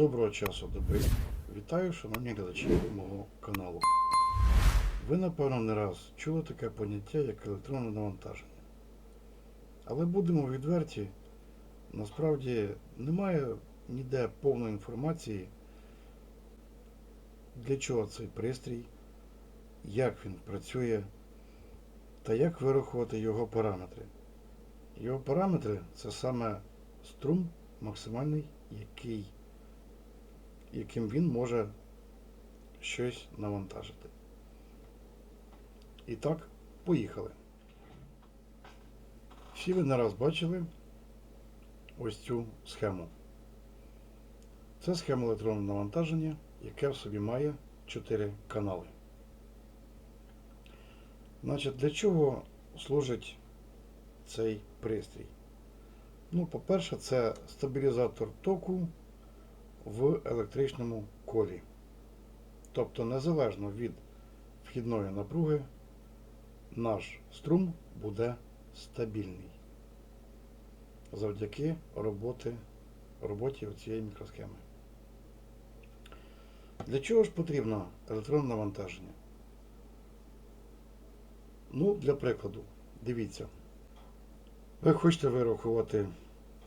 Доброго часу доби. Вітаю, шановні глядачі мого каналу. Ви, напевно, не раз чули таке поняття, як електронне навантаження. Але будемо відверті, насправді немає ніде повної інформації, для чого цей пристрій, як він працює та як вирахувати його параметри. Його параметри це саме струм максимальний, який яким він може щось навантажити. І так, поїхали. Всі ви не раз бачили ось цю схему. Це схема електронного навантаження, яке в собі має 4 канали. Значить, для чого служить цей пристрій? Ну, по-перше, це стабілізатор току в електричному колі. Тобто, незалежно від вхідної напруги, наш струм буде стабільний завдяки роботи, роботі цієї мікросхеми. Для чого ж потрібно електронне навантаження? Ну, для прикладу, дивіться. Ви хочете вирахувати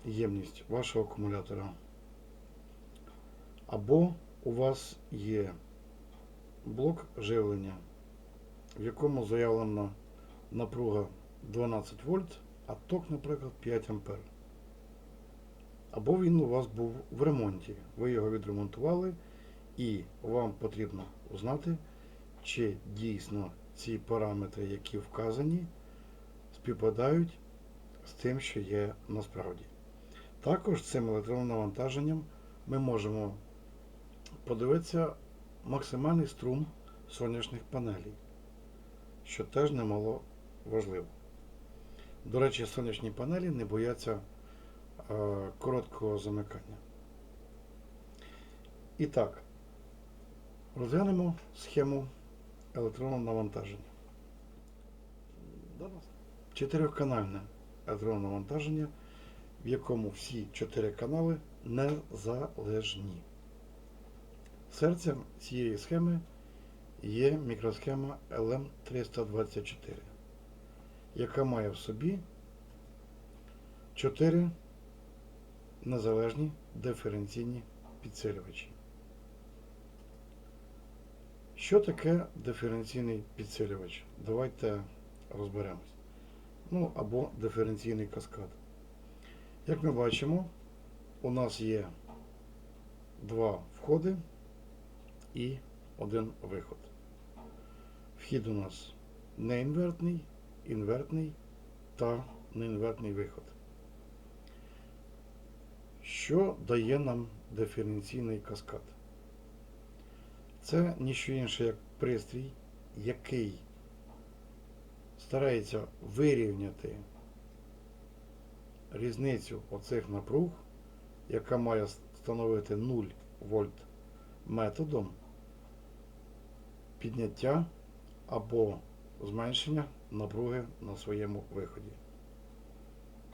ємність вашого акумулятора. Або у вас є блок живлення, в якому заявлена напруга 12 вольт, а ток, наприклад, 5 ампер. Або він у вас був в ремонті. Ви його відремонтували, і вам потрібно узнати, чи дійсно ці параметри, які вказані, співпадають з тим, що є насправді. Також цим електронним навантаженням ми можемо подивитися максимальний струм сонячних панелей, що теж немало важливо. До речі, сонячні панелі не бояться е, короткого замикання. І так, розглянемо схему електронного навантаження. Чотирьохканальне електронне навантаження, в якому всі чотири канали незалежні. Серцем цієї схеми є мікросхема LM324, яка має в собі 4 незалежні диференційні підсилювачі. Що таке диференційний підсилювач? Давайте розберемось. Ну або диференційний каскад. Як ми бачимо, у нас є два входи і один виход. Вхід у нас неінвертний, інвертний та неінвертний виход. Що дає нам диференційний каскад? Це ніщо інше, як пристрій, який старається вирівняти різницю оцих напруг, яка має становити 0 вольт методом підняття або зменшення напруги на своєму виході.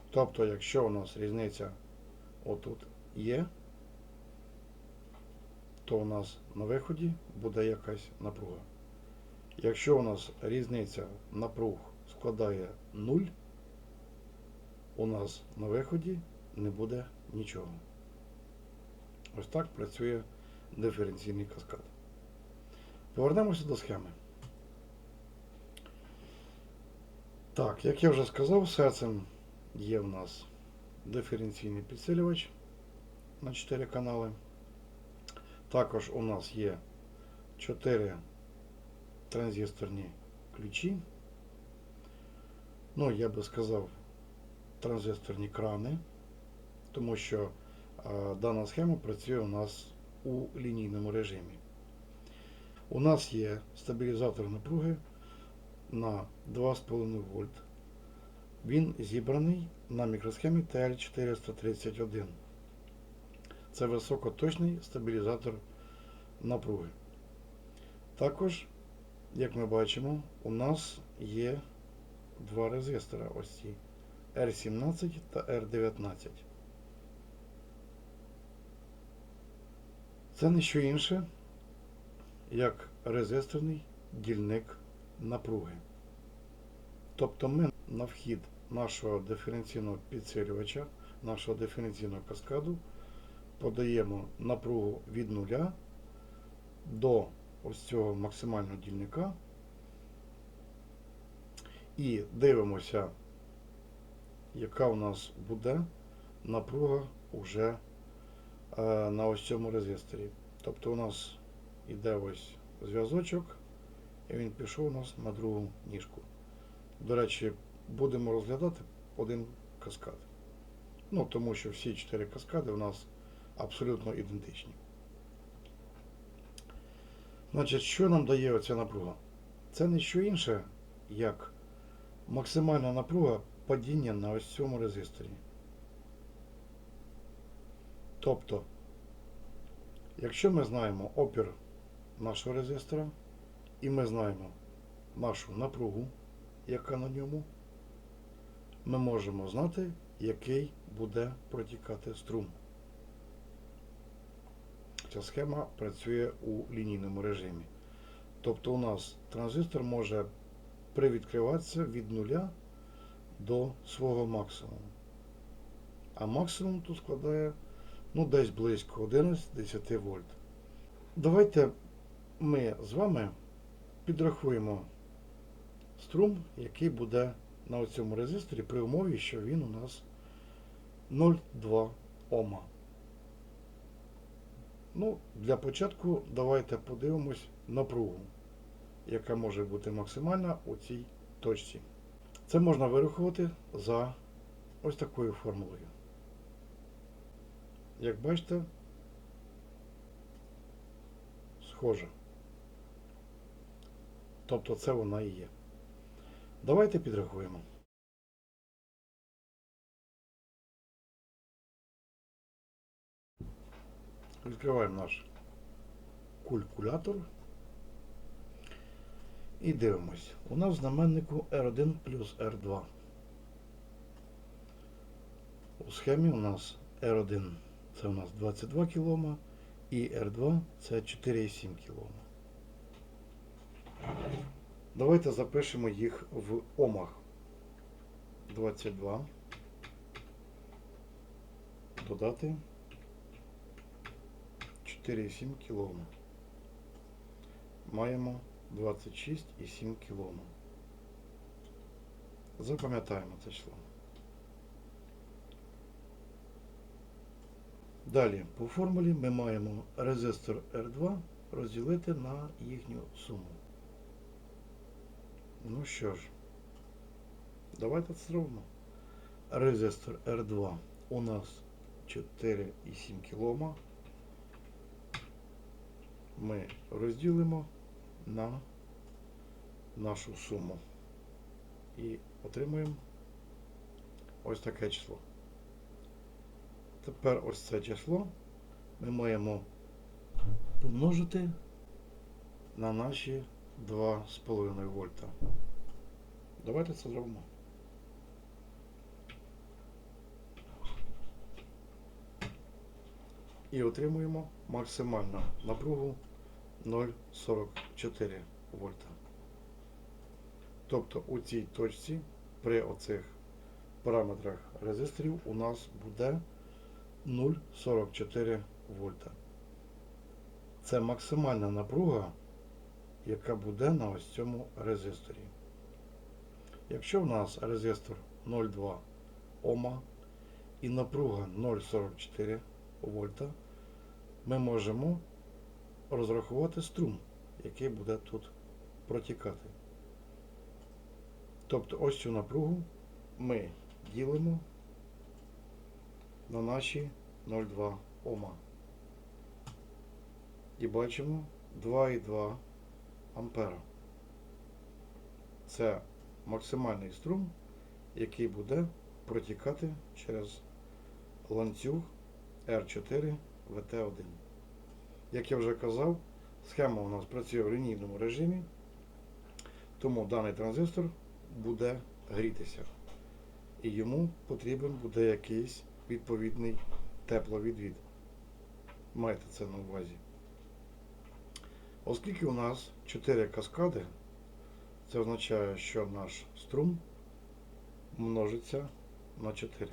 Тобто, якщо у нас різниця отут є, то у нас на виході буде якась напруга. Якщо у нас різниця напруг складає 0, у нас на виході не буде нічого. Ось так працює диференційний каскад. Повернемося до схеми. Так, як я вже сказав, серцем є в нас диференційний підсилювач на 4 канали. Також у нас є 4 транзисторні ключі. Ну, я би сказав, транзисторні крани, тому що е, дана схема працює у нас у лінійному режимі. У нас є стабілізатор напруги на 2,5 вольт. Він зібраний на мікросхемі TL431. Це високоточний стабілізатор напруги. Також, як ми бачимо, у нас є два резистора ось ці R17 та R19. Це не що інше, як резисторний дільник напруги. Тобто ми на вхід нашого диференційного підсилювача, нашого диференційного каскаду подаємо напругу від нуля до ось цього максимального дільника і дивимося, яка у нас буде напруга уже е, на ось цьому резисторі. Тобто у нас іде ось зв'язочок, і він пішов у нас на другу ніжку. До речі, будемо розглядати один каскад. Ну, тому що всі чотири каскади у нас абсолютно ідентичні. Значить, що нам дає оця напруга? Це не що інше, як максимальна напруга падіння на ось цьому резисторі. Тобто, якщо ми знаємо опір нашого резистора, і ми знаємо нашу напругу, яка на ньому, ми можемо знати, який буде протікати струм. Ця схема працює у лінійному режимі. Тобто у нас транзистор може привідкриватися від нуля до свого максимуму. А максимум тут складає ну, десь близько 11-10 вольт. Давайте ми з вами підрахуємо струм, який буде на цьому резисторі при умові, що він у нас 0,2 Ома. Ну, для початку давайте подивимось напругу, яка може бути максимальна у цій точці. Це можна вирахувати за ось такою формулою. Як бачите, схоже. Тобто це вона і є. Давайте підрахуємо. Відкриваємо наш калькулятор і дивимось. У нас в знаменнику R1 плюс R2. У схемі у нас R1 це у нас 22 кОм і R2 це 4,7 кОм. Давайте запишемо їх в омах. 22. Додати 4,7 кОм. Маємо 26,7 кОм. Запам'ятаємо це число. Далі, по формулі ми маємо резистор R2 розділити на їхню суму. Ну що ж, давайте це зробимо. Резистор R2 у нас 4,7 кОм. Ми розділимо на нашу суму і отримуємо ось таке число. Тепер ось це число ми маємо помножити на наші 2,5 вольта. Давайте це зробимо. І отримуємо максимальну напругу 0,44 вольта. Тобто у цій точці при оцих параметрах резисторів у нас буде 0,44 вольта. Це максимальна напруга, яка буде на ось цьому резисторі. Якщо в нас резистор 0,2 Ома і напруга 0,44 вольта, ми можемо розрахувати струм, який буде тут протікати. Тобто ось цю напругу ми ділимо на наші 0,2 Ома. І бачимо 2,2 ампера. Це максимальний струм, який буде протікати через ланцюг R4 VT1. Як я вже казав, схема у нас працює в лінійному режимі, тому даний транзистор буде грітися. І йому потрібен буде якийсь відповідний тепловідвід. Майте це на увазі. Оскільки у нас 4 каскади, це означає, що наш струм множиться на 4.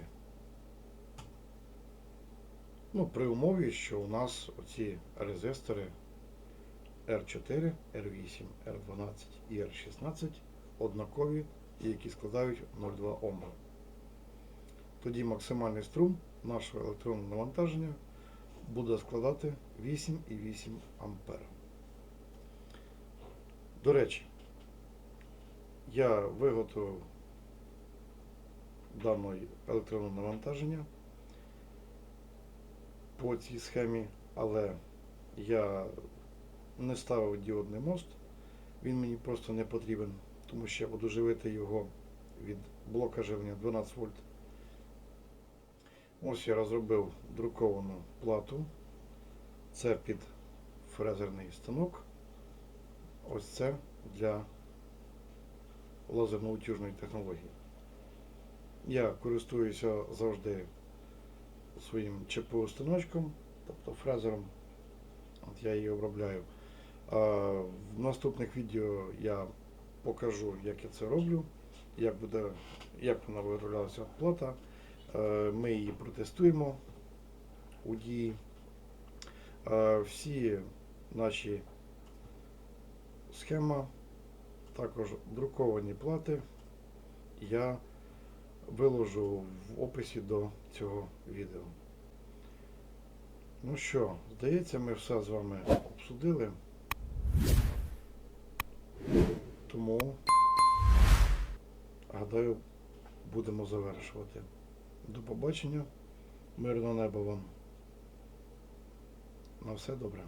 Ну, при умові, що у нас оці резистори R4, R8, R12 і R16 однакові і які складають 0,2 Ома. Тоді максимальний струм нашого електронного навантаження буде складати 8,8 ампер. До речі, я виготовив дане електронне навантаження по цій схемі, але я не ставив діодний мост, він мені просто не потрібен, тому що я його від блока живлення 12 вольт. Ось я розробив друковану плату. Це під фрезерний станок. Ось це для лазерно-утюжної технології. Я користуюся завжди своїм ЧПУ станочком, тобто фрезером. От я її обробляю. В наступних відео я покажу, як я це роблю, як буде, як вона вироблялася плата. Е, Ми її протестуємо у дії. Е, Всі наші схема, також друковані плати я виложу в описі до цього відео. Ну що, здається, ми все з вами обсудили. Тому, гадаю, будемо завершувати. До побачення. Мирного неба вам. На все добре.